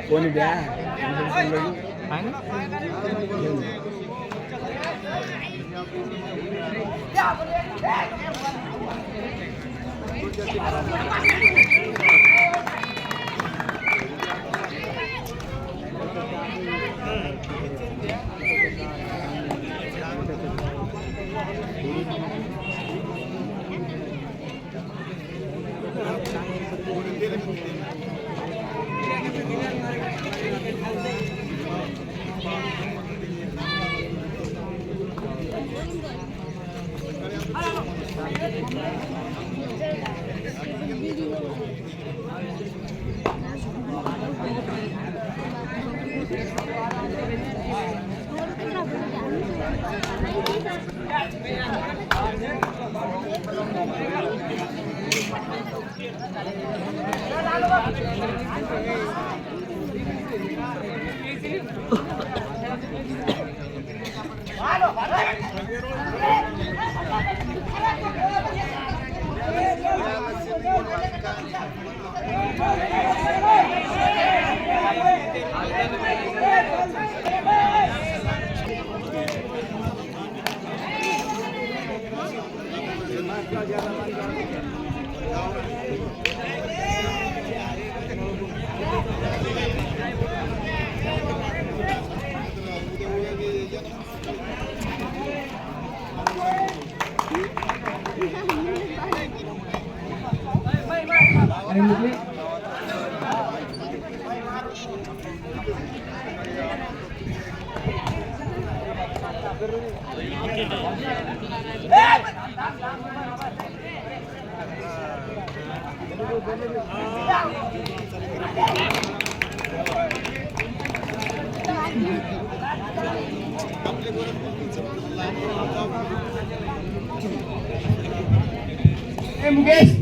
कोणी द्या आहे ना ए मुकेश या.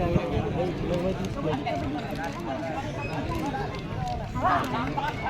Thank you.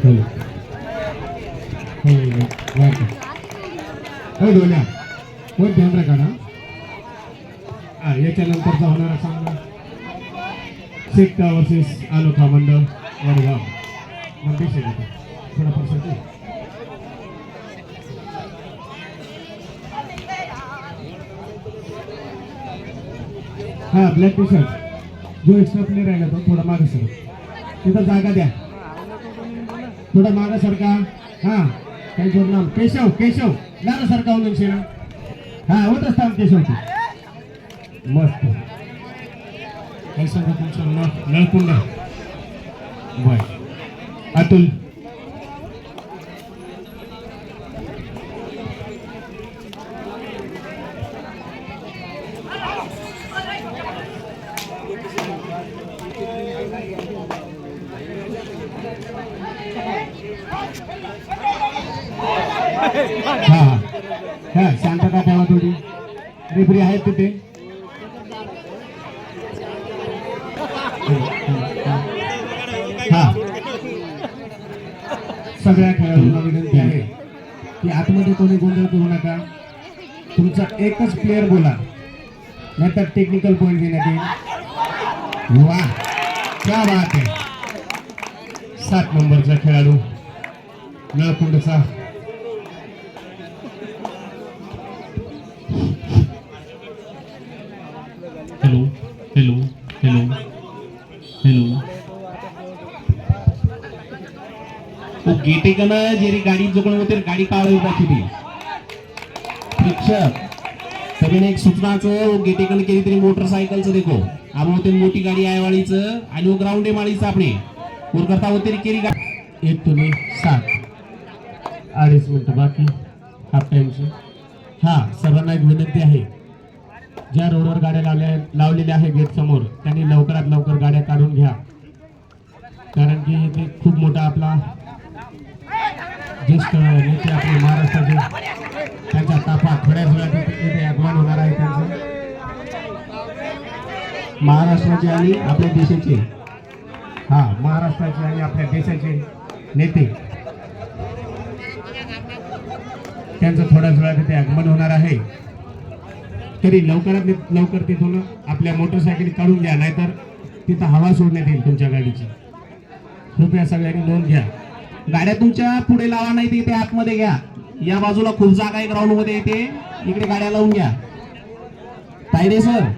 चलो. हो, हो, वाचा. होय डोल्या होय ध्यान राखा ना? हा याच्यानंतरचा होणारा सामना. सेक्टा वर्सेस आलोखा मंडळ वडगाव मंदिर शेगटा थोडा परसाठी हा ब्लॅक टी शर्ट जो एक्स्ट्रा प्लेअर राहिला तो थोडा मागे सर. तिथं जागा द्या. थोडा मागे सर का? हा काही नाम केशव केशव. लागा सरका होऊन शिरा हा होत असता केशव तू मस्त काय सांगू तुमचं नळ नळकुंड बर अतुल हा हा हा शांतता ठेवा थोडी रेफरी आहेत तिथे हा सगळ्या खेळाडूंना विनंती आहे की आतमध्ये कोणी गोंधळ करू नका. तुमचा एकच प्लेअर बोला. नाहीतर टेक्निकल पॉईंट देण्यात येईल. वा क्या बात आहे. सात नंबरचा खेळाडू नळकुंडचा. तो गेटे का जेरी गाड़ी जोकण होते गाड़ी काढ दाखवली शिक्षक सगळ्यांनी एक सूचनाचं गेटेकडे केली तरी मोटरसायकलचं देखो. आपण होते मोठी गाडी आहे वाळीचं आणि ग्राउंड आहे माळीचं आपणे वर करता होते केली गाडी. एक तुम्ही सात. अडीच मिनटं बाकी. हाफ टाइमची हा सर्वांना एक विनंती आहे. ज्या रोडवर गाड्या लावल्या लावलेल्या आहे गेट समोर त्यांनी लवकरात लवकर गाड्या काढून घ्या. कारण की इथे खूप मोठा आपला ज्येष्ठ नेते आपले महाराष्ट्राचे त्यांच्या ताफा थोड्याच वेळात इथे आगमन होणार आहे त्यांचं. महाराष्ट्राचे आणि आपल्या देशाचे. हा महाराष्ट्राचे आणि आपल्या देशाचे नेते. त्यांचं थोड्याच वेळात तिथे आगमन होणार आहे. तरी लवकरात लवकर तिथून आपल्या मोटरसायकल काढून घ्या नाहीतर तिथं हवा सोडण्यात येईल तुमच्या गाडीची. कृपया सगळ्यांनी नोंद घ्या. गाड्या तुमच्यापुढे लावा नाही इथे आतमध्ये घ्या. या बाजूला खूप जागा आहे ग्राउंडमध्ये इथे. इकडे गाड्या लावून घ्या. तायडे सर.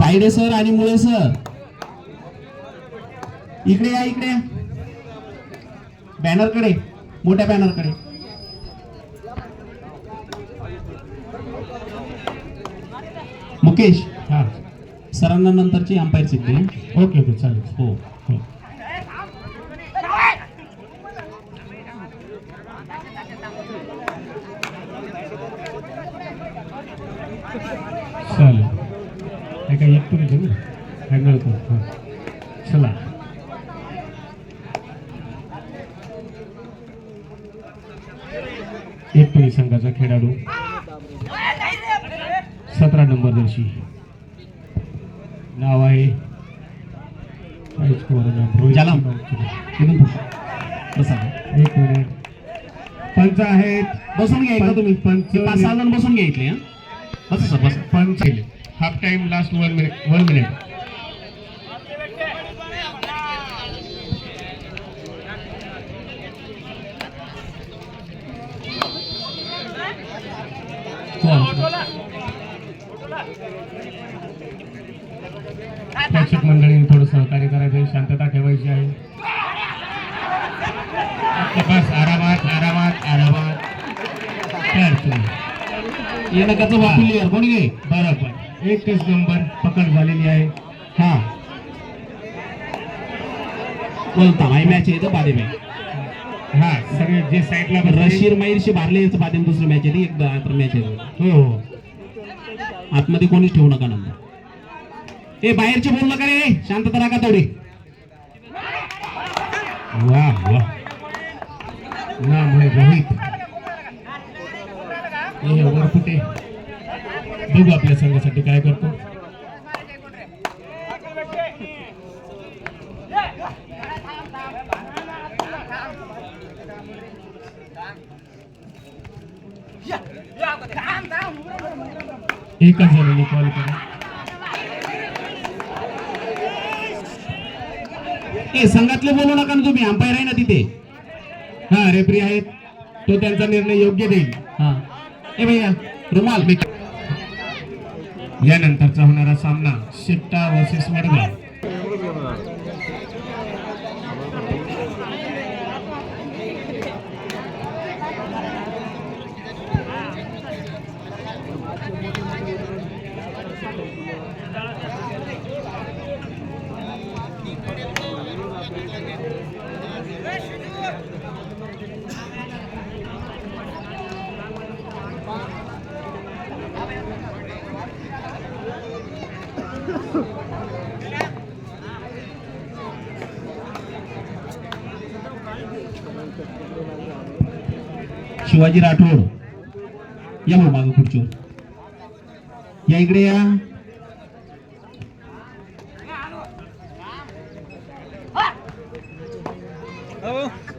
तायडे सर आणि मुळे सर. इकडे या इकडे बॅनरकडे मोठ्या बॅनरकडे मुकेश हा. सरांना नंतरची अंपायर सिद्धी ओके ओके चालेल. हो हो. तुम्ही घेऊ. हँडल कर. हां. चला. एक पुणे संघाचा खेळाडू. सतरा नंबर दर्शी नाव आहे एक मिनिट पंच आहेत. बसून घ्या इथं तुम्ही. पंच बसून घ्या इथले हा. बसा पंच half time last one minute one minute प्रेक्षक मंडळीने थोडं सहकार्य करायचं आहे शांतता ठेवायची आहे. बस आरामात आरामात आरामात. येणं कसं वापरली कोणी बरं बरोबर एकच नंबर पकड झालेली आहे. हा. बोलता माही मॅच आहे बादे हा सगळे जे साईडला रशीर मैरशी मारले बादे दुसरी मॅच आहे एक मॅच आहे हो हो. आतमध्ये कोणीच ठेवू नका नंबर. ए बाहेरचे बोल नका रे. शांतता राखा थोडी. वा वा. आहे रोहित. हे वरपुटे बघू आपल्या संघासाठी काय करतो? एकच जणांनी कॉल करा. ए संघातले बोलू नका ना तुम्ही अंपायर आहे ना तिथे. हा रेफरी आहेत. तो त्यांचा निर्णय योग्य देईल. हा. ए भैया रुमाल यानंतरचा होणारा सामना शिट्टा वर्सेस वडगाव शिवाजी राठोड. या मग मागं खुर्चीवर या इकडे या. Oh.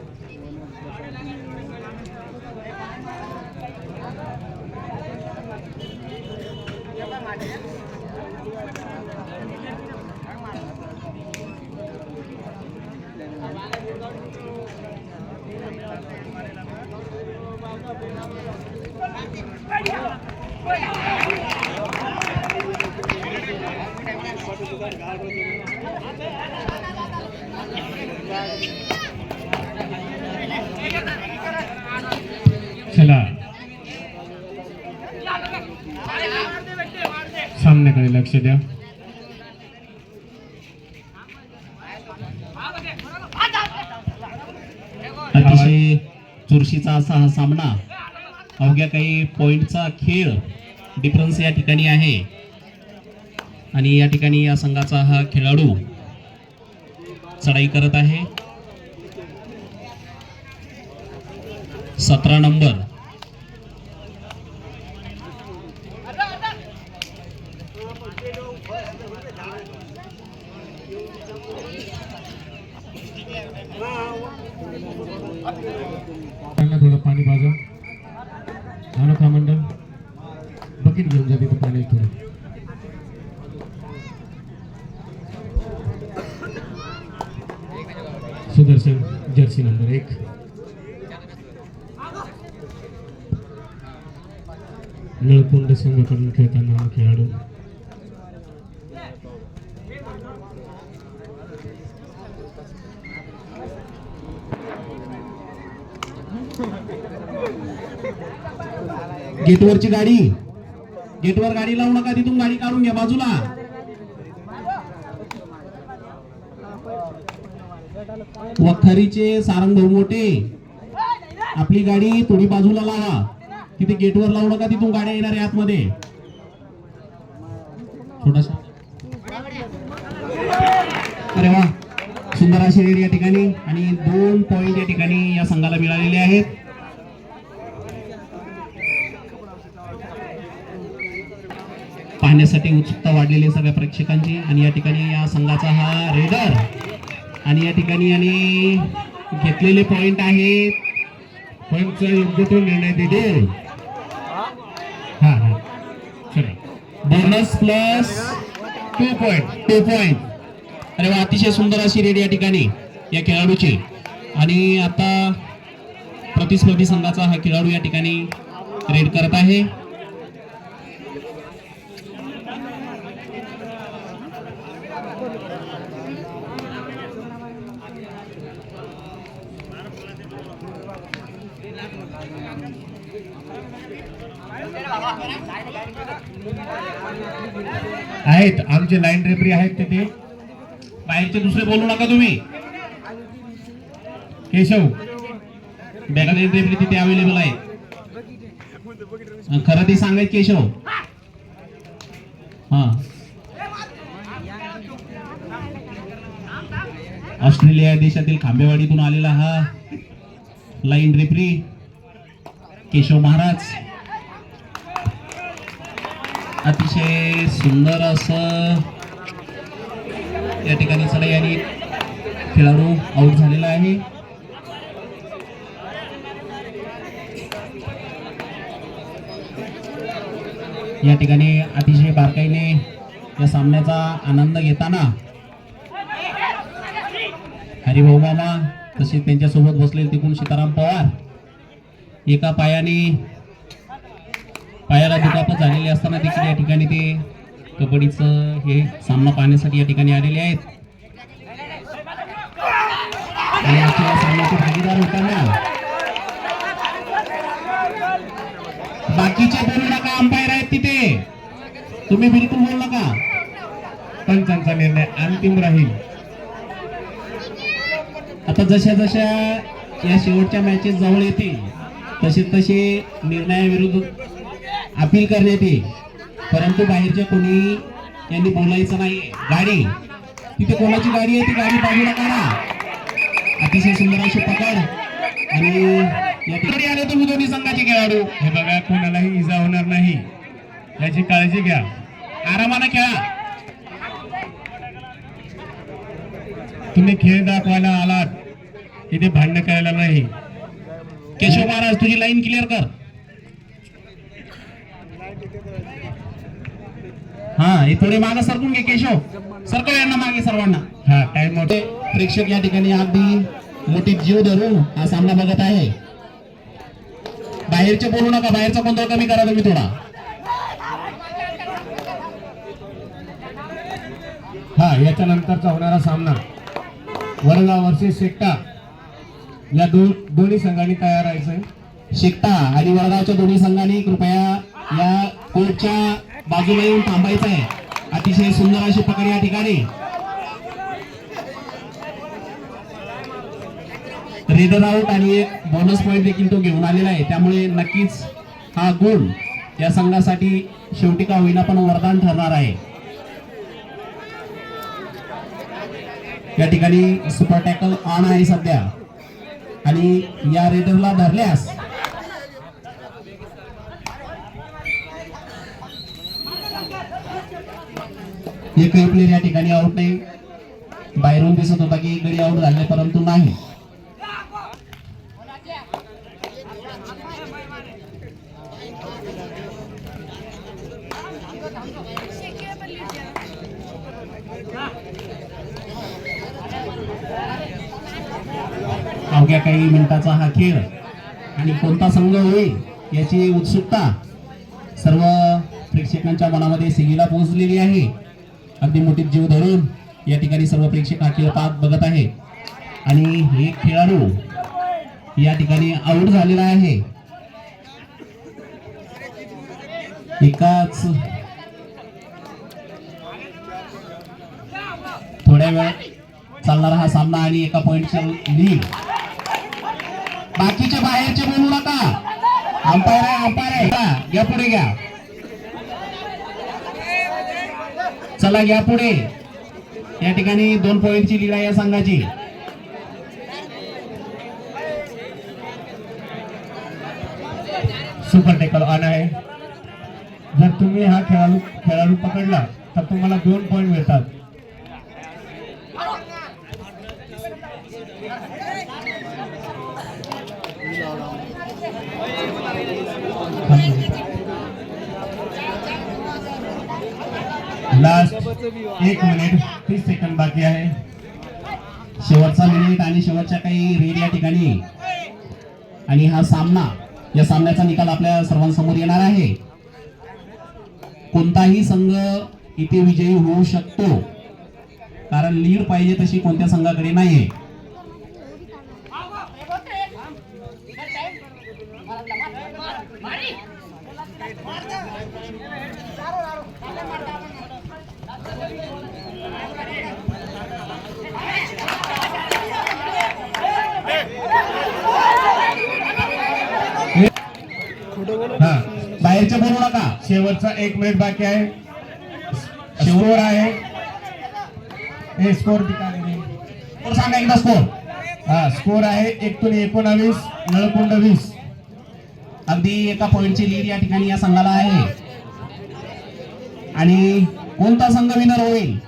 अतिशय चुरशीचा असा हा सामना. अवघ्या काही पॉईंटचा खेळ डिफरन्स या ठिकाणी आहे. आणि या ठिकाणी या संघाचा हा खेळाडू चढाई करत आहे. सतरा नंबर त्यांना थोडं पाणी पाजा अनोखा मंडळ बकेट घेऊन जा तिथं पाणी सुदर्शन जर्सी नंबर एक. नळकुंड संघाकडून खेळताना हा खेळाडू. गेटवरची गाडी. गेटवर गाडी लावू नका तिथून गाडी काढून घ्या बाजूला. वखरीचे सारंग भाऊ मोठे. आपली गाडी थोडी बाजूला लावा. तिथे गेटवर लावू नका तिथून गाड्या येणार आहे आतमध्ये. थोडासा. अरे वा. सुंदर अशी रेड या ठिकाणी आणि दोन पॉइंट या ठिकाणी या संघाला मिळालेले आहेत. पाहण्यासाठी उत्सुकता वाढलेली आहे सगळ्या प्रेक्षकांची. आणि या ठिकाणी या संघाचा हा रेडर आणि या ठिकाणी आणि घेतलेले पॉइंट आहेत. पंच योग्य तो निर्णय देतील हा हा. चला. Bonus plus two point two point अरे वा अतिशय सुंदर अशी रेड या ठिकाणी या खेळाडूची. आणि आता प्रतिस्पर्धी संघाचा हा खेळाडू या ठिकाणी रेड करत आहे. आहेत. आमचे लाईन रेफरी आहेत तिथे. बाहेरचे दुसरे बोलू नका तुम्ही. केशव बॅकअप रेफरी तिथे अवेलेबल आहे खरं ते सांगायचं केशव. हा. ऑस्ट्रेलिया देशातील खांबेवाडीतून आलेला हा लाईन रेफरी केशव महाराज. अतिशय सुंदर असं या ठिकाणी चला आणि खेळाडू आउट झालेला आहे. या ठिकाणी अतिशय बारकाईने या सामन्याचा आनंद घेताना हरिभाऊ मामा तसेच त्यांच्यासोबत बसलेले तिकून सीताराम पवार एका पायाने पायाला दुखापत झालेली असताना देखील या ठिकाणी ते कबड्डीचं हे सामना पाहण्यासाठी या ठिकाणी आलेले आहेत. आणि आजच्या या सामन्याचे भागीदार होताना बाकीचे बोलू नका अंपायर आहेत तिथे. तुम्ही बिलकुल बोलू नका. पंचांचा निर्णय अंतिम राहील. आता जशा जशा या शेवटच्या मॅचेस जवळ येतील तसे तसे निर्णयाविरुद्ध अपील करण्यात येईल. परंतु बाहेरच्या कोणी यांनी बोलायचं नाही गाडी. तिथे कोणाची गाडी आहे ती गाडी बाजूला काढा अतिशय सुंदर अशी पकड. आणि या ठिकाणी आले तुम्ही दोन्ही संघाचे खेळाडू. हे बघा कोणालाही इजा होणार नाही. याची काळजी घ्या. आरामाने खेळा. तुम्ही खेळ दाखवायला आलात. इथे भांडण करायला नाही. केशव महाराज तुझी लाईन क्लिअर कर. हा हे थोडे मागे सरकून घे केशव. सरकव यांना मागे सर्वांना. हा टाइम आउट ते प्रेक्षक या ठिकाणी अगदी मोठी जीव धरून हा सामना बघत आहे. बाहेरचे बोलू नका बाहेरचा गोंधळ कमी करा तुम्ही थोडा. हा याच्या नंतरचा होणारा सामना. वरगाव वर्सेस शेकटा. या दोन दोन्ही संघांनी तयार राहायचंय. शिकता आणि वडगावच्या दोन्ही संघांनी कृपया या कोर्टच्या बाजूला येऊन थांबायचं आहे अतिशय सुंदर अशी पकड या ठिकाणी. रेडर आउट आणि एक बोनस पॉईंट देखील तो घेऊन आलेला आहे. त्यामुळे नक्कीच हा गुण या संघासाठी शेवटी का होईना पण वरदान ठरणार आहे. या ठिकाणी सुपर टॅकल ऑन आहे सध्या. आणि या रेडरला धरल्यास एकही प्लेअर या ठिकाणी आउट नाही. बाहेरून दिसत होता की गडी आउट झाले परंतु नाही. अवघ्या काही मिनिटाचा हा खेळ आणि कोणता संघ होईल याची उत्सुकता सर्व प्रेक्षकांच्या मनामध्ये सिंगीला पोहोचलेली आहे. अगदी मोठी जीव धरून या ठिकाणी सर्व प्रेक्षक हा खेळ पाहत बघत आहे. आणि हे खेळाडू या ठिकाणी आऊट झालेला आहे. एकाच थोड्या वेळ चालणारा हा सामना आणि एका पॉइंटच्या लीड बाकीचे बाहेरचे बोलू नका. अंपायर आहे अंपायर आहे. हा, घ्या पुढे घ्या. चला घ्या पुढे. या ठिकाणी दोन पॉईंटची लीड या संघाची. सुपर टेकल ऑन आहे. जर तुम्ही हा खेळाडू खेळाडू पकडला तर तुम्हाला दोन पॉईंट मिळतात. लास्ट एक मिनिट तीस सेकंद बाकी आहे. शेवटचा मिनिट आणि शेवटच्या काही रेड या ठिकाणी. आणि हा सामना या सामन्याचा निकाल आपल्या सर्वांसमोर येणार आहे. कोणताही संघ इथे विजयी होऊ शकतो. कारण लीड पाहिजे तशी कोणत्या संघाकडे नाहीये हा बाहेरचे बोलू नका शेवटचा एक मिनिट बाकी आहे. स्कोर आहे. हे स्कोर स्कोर सांगा एकदा स्कोर हा स्कोर आहे एकूण एकोणावीस नळकुंड वीस. अगदी एका पॉईंटची लीड या ठिकाणी या संघाला आहे. आणि कोणता संघ विनर होईल?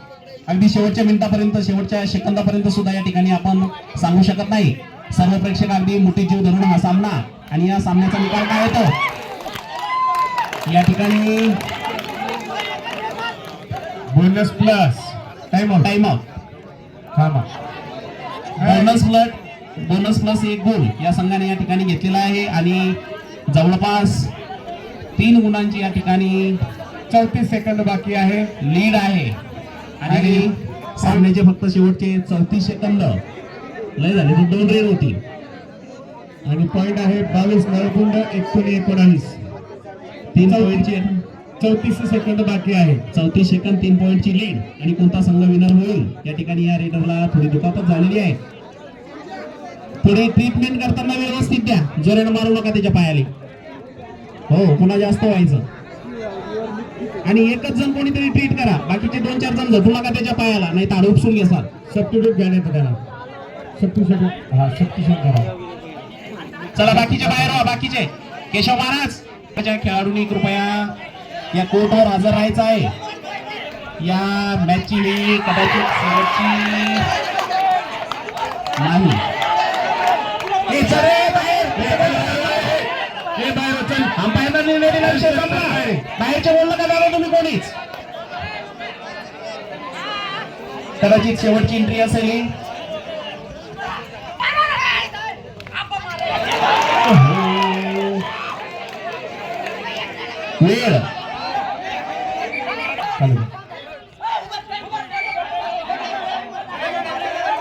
अगदी शेवटच्या मिनिटापर्यंत शेवटच्या सेकंदापर्यंत सुद्धा या ठिकाणी आपण सांगू शकत नाही. सर्व प्रेक्षक अगदी मोठी जीव धरून हा सामना. आणि या सामन्याचा निकाल काय येतो या ठिकाणी bonus plus time out time out थांबा बोनस प्लस बोनस प्लस एक गुण या संघाने या ठिकाणी घेतलेला आहे आणि जवळपास तीन गुणांची या ठिकाणी चौतीस सेकंद बाकी आहे. लीड आहे. आणि सामन्याचे फक्त शेवटचे चौतीस सेकंद. लय झाले दोन रेड होती. आणि पॉइंट आहे बावीस नळकुंड एकोणी एकोणावीस तीन पॉईंटची चौतीस सेकंद बाकी आहे. चौतीस सेकंद तीन पॉईंटची लीड आणि कोणता संघ विनर होईल? या ठिकाणी या रेडरला थोडी दुखापत झालेली आहे. पुढे ट्रीटमेंट करताना व्यवस्थित द्या. जोरानं मारू नका त्याच्या पायाले. हो पुन्हा जास्त व्हायचं. आणि एकच जण कोणीतरी ट्रीट करा. बाकीचे दोन चार जण झटू नका त्याच्या पायाला. नाही तर उपसून घेसाल सबस्टिट्यूट घ्या नाही त्याला. सबस्टिट्यूट हा सबस्टिट्यूट करा. चला बाकीचे बाहेर व्हा बाकीचे. केशव महाराज खेळाडूंनी कृपया या कोर्टवर हजर राहायचं आहे. या मॅचची ही कदाचित शेवटची नाही. चल बाहेर. निर्णय दिला विषय का दादा तुम्ही कोणीच. कदाचित शेवटची एंट्री असेल वेळ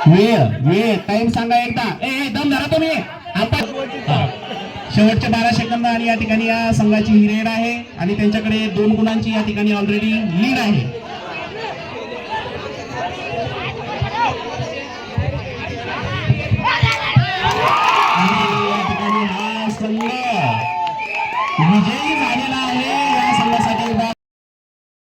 वेळ वेळ टाइम सांगा एकदा. ए दम धरा तुम्ही. आपण शेवटचे बारा सेकंद आणि या ठिकाणी या संघाची ही रेड आहे आणि त्यांच्याकडे दोन गुणांची या ठिकाणी ऑलरेडी लीड आहे.